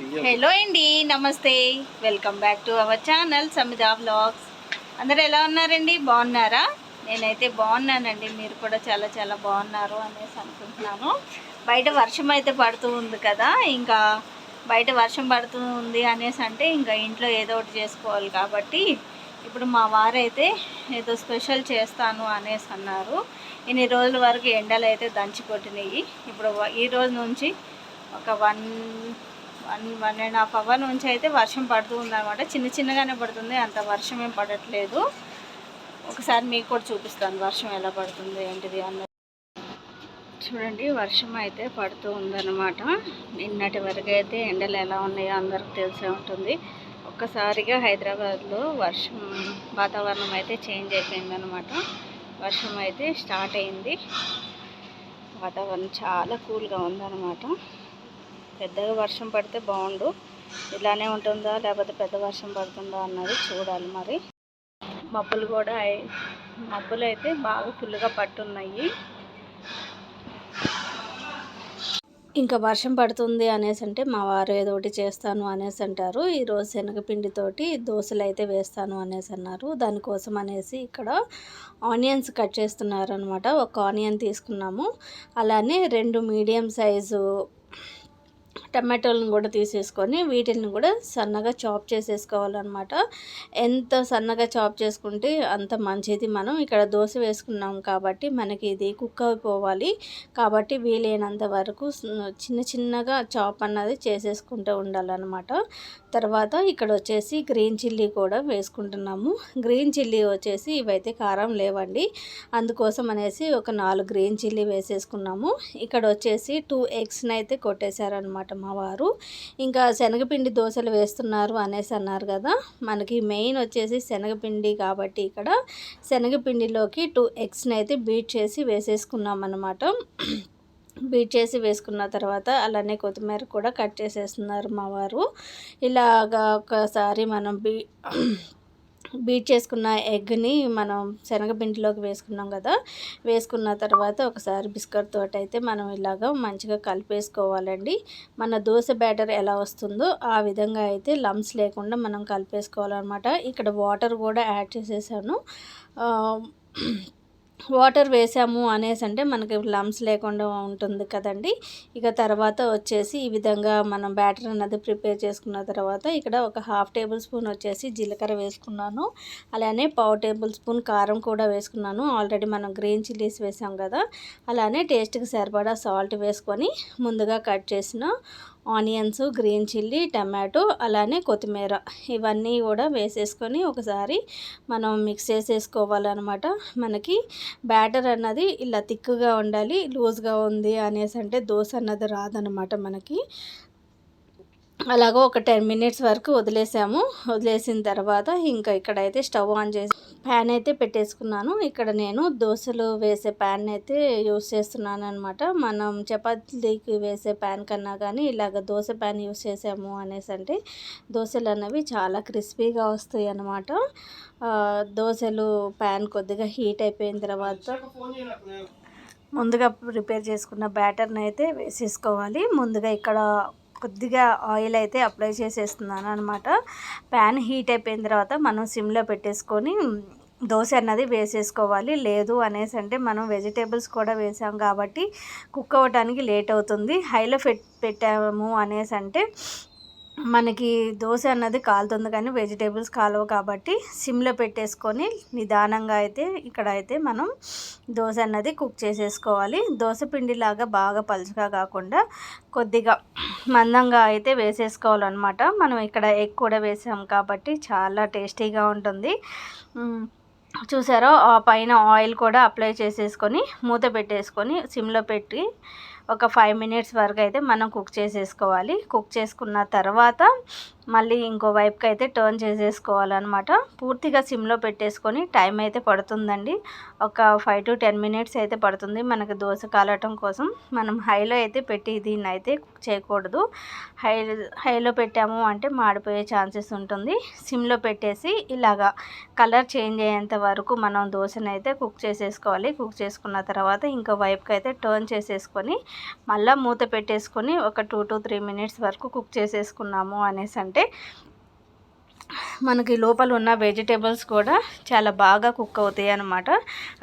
Hello అండి నమస్తే. Welcome back to our channel Samita vlogs అందరు ఎలా ఉన్నారండి? బాగున్నారా? నేనైతే బాగున్నానండి. మీరు కూడా చాలా చాలా బాగున్నారు అనేసి అనుకుంటున్నాను. బయట వర్షం అయితే పడుతూ ఉంది కదా ఇంకా బయట వర్షం పడుతూ ఉంది అనేసి అంటే ఇంకా ఇంట్లో ఏదో ఒకటి చేసుకోవాలి కాబట్టి ఇప్పుడు మా వారైతే ఏదో స్పెషల్ చేస్తాను అనేసి అన్నారు. ఇన్ని రోజుల వరకు ఎండలు అయితే దంచి కొట్టినాయి. ఇప్పుడు ఈ రోజు నుంచి ఒక one one one and half hour నుంచి అయితే వర్షం పడుతూ ఉందన్నమాట. చిన్న చిన్నగానే పడుతుంది అంత వర్షం ఏం పడట్లేదు. ఒకసారి మీకు కూడా చూపిస్తాను వర్షం ఎలా పడుతుంది ఏంటిది అన్న చూడండి వర్షం అయితే పడుతూ ఉందన్నమాట. నిన్నటి వరకు అయితే ఎండలు ఎలా ఉన్నాయో అందరికి తెలిసే ఉంటుంది. ఒక్కసారిగా హైదరాబాద్లో వర్షం వాతావరణం అయితే చేంజ్ అయిపోయిందనమాట వర్షం అయితే స్టార్ట్ అయింది. వాతావరణం చాలా కూల్గా ఉందన్నమాట. పెద్దగా వర్షం పడితే బాగుండు. ఇలానే ఉంటుందా? లేకపోతే పెద్ద వర్షం పడుతుందా అన్నది చూడాలి మరి. మబ్బులు కూడా మబ్బులు అయితే బాగా ఫుల్గా పట్టున్నాయి. ఇంకా వర్షం పడుతుంది అనేసి అంటే మా వారు ఏదో ఒకటి చేస్తాను అనేసి అంటారు. ఈరోజు శనగపిండితోటి దోశలు అయితే వేస్తాను అనేసి అన్నారు. దానికోసం అనేసి ఇక్కడ ఆనియన్స్ కట్ చేస్తున్నారు అనమాట ఒక ఆనియన్ తీసుకున్నాము. అలానే రెండు మీడియం సైజు టమాటోలను కూడా తీసేసుకొని వీటిని కూడా సన్నగా చాప్ చేసేసుకోవాలన్నమాట. ఎంత సన్నగా చాప్ చేసుకుంటే అంత మంచిది. మనం ఇక్కడ దోశ వేసుకున్నాం కాబట్టి మనకి ఇది కుక్ అయిపోవాలి. కాబట్టి వీలైనంత వరకు చిన్న చిన్నగా చాప్ అన్నది చేసేసుకుంటూ ఉండాలన్నమాట. తర్వాత ఇక్కడ వచ్చేసి గ్రీన్ చిల్లీ కూడా వేసుకుంటున్నాము. గ్రీన్ చిల్లీ వచ్చేసి ఇవైతే కారం లేవండి. అందుకోసం అనేసి ఒక నాలుగు గ్రీన్ చిల్లీ వేసేసుకున్నాము. ఇక్కడ వచ్చేసి టూ ఎగ్స్ని అయితే కొట్టేశారనమాట మా వారు. ఇంకా శనగపిండి దోశలు వేస్తున్నారు అనేసి అన్నారు కదా. మనకి మెయిన్ వచ్చేసి శనగపిండి కాబట్టి ఇక్కడ శనగపిండిలోకి టూ ఎగ్స్ని అయితే బీట్ చేసి వేసేసుకున్నాం అనమాట బీట్ చేసి వేసుకున్న తర్వాత అలానే కొత్తిమీర కూడా కట్ చేసేస్తున్నారు మా వారు. ఇలాగా ఒకసారి మనం బీ బీట్ చేసుకున్న ఎగ్ని మనం శనగపిండిలోకి వేసుకున్నాం కదా వేసుకున్న తర్వాత ఒకసారి బిస్కట్ తోటి అయితే మనం ఇలాగ మంచిగా కలిపేసుకోవాలండి. మన దోశ బ్యాటర్ ఎలా వస్తుందో ఆ విధంగా అయితే లమ్స్ లేకుండా మనం కలిపేసుకోవాలన్నమాట. ఇక్కడ వాటర్ కూడా యాడ్ చేసేసాను. వాటర్ వేసాము అనేసి అంటే మనకి లమ్స్ లేకుండా ఉంటుంది కదండి. ఇక తర్వాత వచ్చేసి ఈ విధంగా మనం బ్యాటర్ అన్నది ప్రిపేర్ చేసుకున్న తర్వాత ఇక్కడ ఒక హాఫ్ టేబుల్ స్పూన్ వచ్చేసి జీలకర్ర వేసుకున్నాను. అలానే పావు టేబుల్ స్పూన్ కారం కూడా వేసుకున్నాను. ఆల్రెడీ మనం గ్రీన్ చిల్లీస్ వేసాం కదా. అలానే టేస్ట్కి సరిపడా సాల్ట్ వేసుకొని ముందుగా కట్ చేసిన ఆనియన్స్ గ్రీన్ చిల్లీ టమాటో అలానే కొత్తిమీర ఇవన్నీ కూడా వేసేసుకొని ఒకసారి మనం మిక్స్ చేసేసుకోవాలన్నమాట. మనకి బ్యాటర్ అన్నది ఇలా థిక్గా ఉండాలి లూజ్గా ఉంది అనేసి అంటే దోశ అన్నది రాదనమాట మనకి. అలాగో ఒక టెన్ మినిట్స్ వరకు వదిలేసాము. వదిలేసిన తర్వాత ఇంకా ఇక్కడైతే స్టవ్ ఆన్ చేసి ప్యాన్ అయితే పెట్టేసుకున్నాను. ఇక్కడ నేను దోశలు వేసే ప్యాన్ అయితే యూస్ చేస్తున్నాను అనమాట మనం చపాతీకి వేసే ప్యాన్ కన్నా కానీ ఇలాగ దోశ ప్యాన్ యూస్ చేసాము అనేసి అంటే దోశలు అనేవి చాలా క్రిస్పీగా వస్తాయి అన్నమాట. దోశలు ప్యాన్ కొద్దిగా హీట్ అయిపోయిన తర్వాత ముందుగా ప్రిపేర్ చేసుకున్న బ్యాటర్ని అయితే వేసేసుకోవాలి. ముందుగా ఇక్కడ కొద్దిగా ఆయిల్ అయితే అప్లై చేసేస్తున్నాను అనమాట ప్యాన్ హీట్ అయిపోయిన తర్వాత మనం సిమ్లో పెట్టేసుకొని దోశ అన్నది వేసేసుకోవాలి. లేదు అనేసి అంటే మనం వెజిటేబుల్స్ కూడా వేసాం కాబట్టి కుక్ అవ్వడానికి లేట్ అవుతుంది. హైలో పెట్ పెట్టాము అనేసి అంటే మనకి దోశ అన్నది కాలుతుంది కానీ వెజిటేబుల్స్ కాలవు కాబట్టి సిమ్లో పెట్టేసుకొని నిదానంగా అయితే ఇక్కడ అయితే మనం దోశ అన్నది కుక్ చేసేసుకోవాలి. దోశ పిండిలాగా బాగా పలుచగా కాకుండా కొద్దిగా మందంగా అయితే వేసేసుకోవాలన్నమాట. మనం ఇక్కడ ఎగ్ కూడా వేసాం కాబట్టి చాలా టేస్టీగా ఉంటుంది. చూసారో? ఆ పైన ఆయిల్ కూడా అప్లై చేసేసుకొని మూత పెట్టేసుకొని సిమ్లో పెట్టి ఒక ఫైవ్ మినిట్స్ వరకు అయితే మనం కుక్ చేసేసుకోవాలి. కుక్ చేసుకున్న తర్వాత మళ్ళీ ఇంకో వైపుకి అయితే టర్న్ చేసేసుకోవాలన్నమాట. పూర్తిగా సిమ్లో పెట్టేసుకొని టైం అయితే పడుతుందండి. ఒక ఫైవ్ టు టెన్ మినిట్స్ అయితే పడుతుంది మనకి దోశ కాలటం కోసం. మనం హైలో అయితే పెట్టి దీన్ని అయితే కుక్ చేయకూడదు. హై హైలో పెట్టాము అంటే మాడిపోయే ఛాన్సెస్ ఉంటుంది. సిమ్లో పెట్టేసి ఇలాగా కలర్ చేంజ్ అయ్యేంత వరకు మనం దోశను అయితే కుక్ చేసేసుకోవాలి. కుక్ చేసుకున్న తర్వాత ఇంకో వైపుకి అయితే టర్న్ చేసేసుకొని మళ్ళీ మూత పెట్టేసుకొని ఒక టూ టు త్రీ మినిట్స్ వరకు కుక్ చేసేసుకున్నాము అనేసి అంటే మనకి లోపల ఉన్న వెజిటేబుల్స్ కూడా చాలా బాగా కుక్ అవుతాయి అన్నమాట.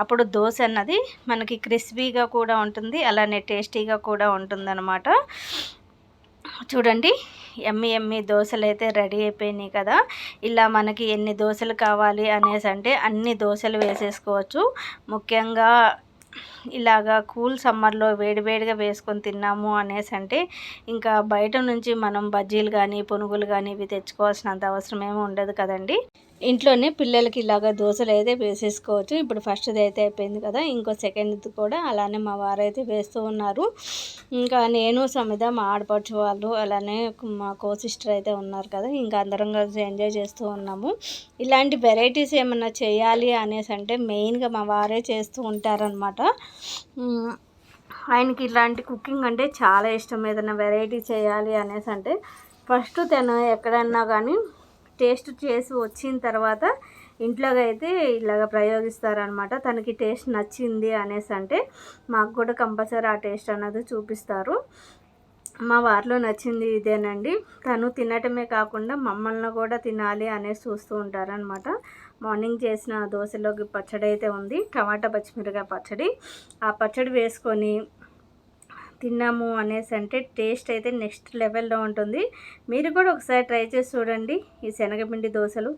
అప్పుడు దోశ అన్నది మనకి క్రిస్పీగా కూడా ఉంటుంది అలానే టేస్టీగా కూడా ఉంటుందన్నమాట. చూడండి ఎమ్మి ఎమ్మి దోశలు అయితే రెడీ అయిపోయినాయి కదా. ఇలా మనకి ఎన్ని దోశలు కావాలి అనేసి అంటే అన్ని దోశలు వేసేసుకోవచ్చు. ముఖ్యంగా ఇలాగా కూల్ సమ్మర్లో వేడివేడిగా వేసుకొని తిన్నాము అనేసి అంటే ఇంకా బయట నుంచి మనం బజ్జీలు కానీ పునుగులు కానీ ఇవి తెచ్చుకోవాల్సినంత అవసరం ఏమి ఉండదు కదండి. ఇంట్లోనే పిల్లలకి ఇలాగ దోశలు అయితే వేసేసుకోవచ్చు. ఇప్పుడు ఫస్ట్ది అయితే అయిపోయింది కదా ఇంకో సెకండ్ది కూడా అలానే మా వారు అయితే వేస్తూ ఉన్నారు. ఇంకా నేను సమిత మా ఆడపడుచు వాళ్ళు అలానే మా కో సిస్టర్ అయితే ఉన్నారు కదా ఇంకా అందరం కలిసి ఎంజాయ్ చేస్తూ ఉన్నాము. ఇలాంటి వెరైటీస్ ఏమన్నా చేయాలి అనేసి అంటే మెయిన్గా మా వారే చేస్తూ ఉంటారనమాట ఆయనకి ఇలాంటి కుకింగ్ అంటే చాలా ఇష్టం. ఏదైనా వెరైటీ చేయాలి అనేసి అంటే ఫస్ట్ తను ఎక్కడన్నా కానీ టేస్ట్ చేసి వచ్చిన తర్వాత ఇంట్లోకైతే అయితే ఇలాగ ప్రయోగిస్తారనమాట తనకి టేస్ట్ నచ్చింది అనేసి అంటే మాకు కూడా కంపల్సరీ ఆ టేస్ట్ అన్నది చూపిస్తారు. మా వారిలో నచ్చింది ఇదేనండి. తను తినటమే కాకుండా మమ్మల్ని కూడా తినాలి అనేసి చూస్తూ ఉంటారనమాట మార్నింగ్ చేసిన దోశలోకి పచ్చడి అయితే ఉంది. టమాటా పచ్చిమిరకాయ పచ్చడి. ఆ పచ్చడి వేసుకొని తిన్నాము అనేసి అంటే టేస్ట్ అయితే నెక్స్ట్ లెవెల్లో ఉంటుంది. మీరు కూడా ఒకసారి ట్రై చేసి చూడండి ఈ శనగపిండి దోశలు.